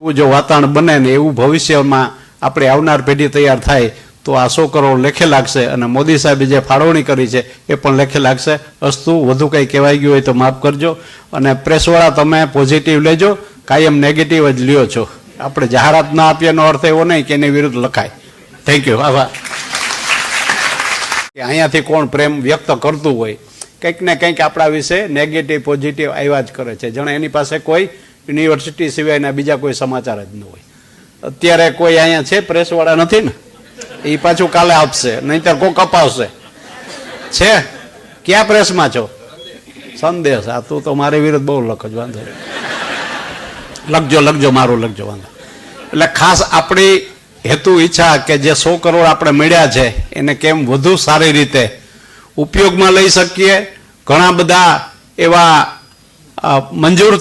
જો વાતાવરણ બને ને એવું ભવિષ્યમાં આપણે આવનાર પેઢી તૈયાર થાય, તો આ સો કરોડ લેખે લાગશે અને મોદી સાહેબે જે ફાળવણી કરી છે એ પણ લેખે લાગશે. અસ્તુ, વધુ કંઈ કહેવાઈ ગયું હોય તો માફ કરજો. અને પ્રેસવાળા તમે પોઝિટિવ લેજો, કાયમ નેગેટિવ જ લ્યો છો. આપણે જાહેરાત ના આપીએનો અર્થ એવો નહીં કે એની વિરુદ્ધ લખાય. થેન્ક યુ આભાર. અહીંયાથી કોણ પ્રેમ વ્યક્ત કરતું હોય. કંઈક ને કંઈક આપણા વિશે નેગેટિવ પોઝિટિવ આવ્યા જ કરે છે. જાણે એની પાસે કોઈ યુનિવર્સિટી સિવાયના બીજા કોઈ સમાચાર જ ન હોય. અત્યારે કોઈ અહીંયા છે, પ્રેસવાળા નથી ને? એ પાછું કાલે આપશે, નહીંતર કોક અપાવશે. છે? ક્યાં પ્રેસમાં છો? સંદેશ. આ તું તો મારી વિરુદ્ધ બહુ લખજ, વાંધો લખજો લખજો, મારું લખજો, વાંધો એટલે ખાસ આપણી હેતુ ઈચ્છા કે જે સો કરોડ આપણે મળ્યા છે, એને કેમ વધુ સારી રીતે ઉપયોગમાં લઈ શકીએ? ઘણા બધા એવા મંજૂર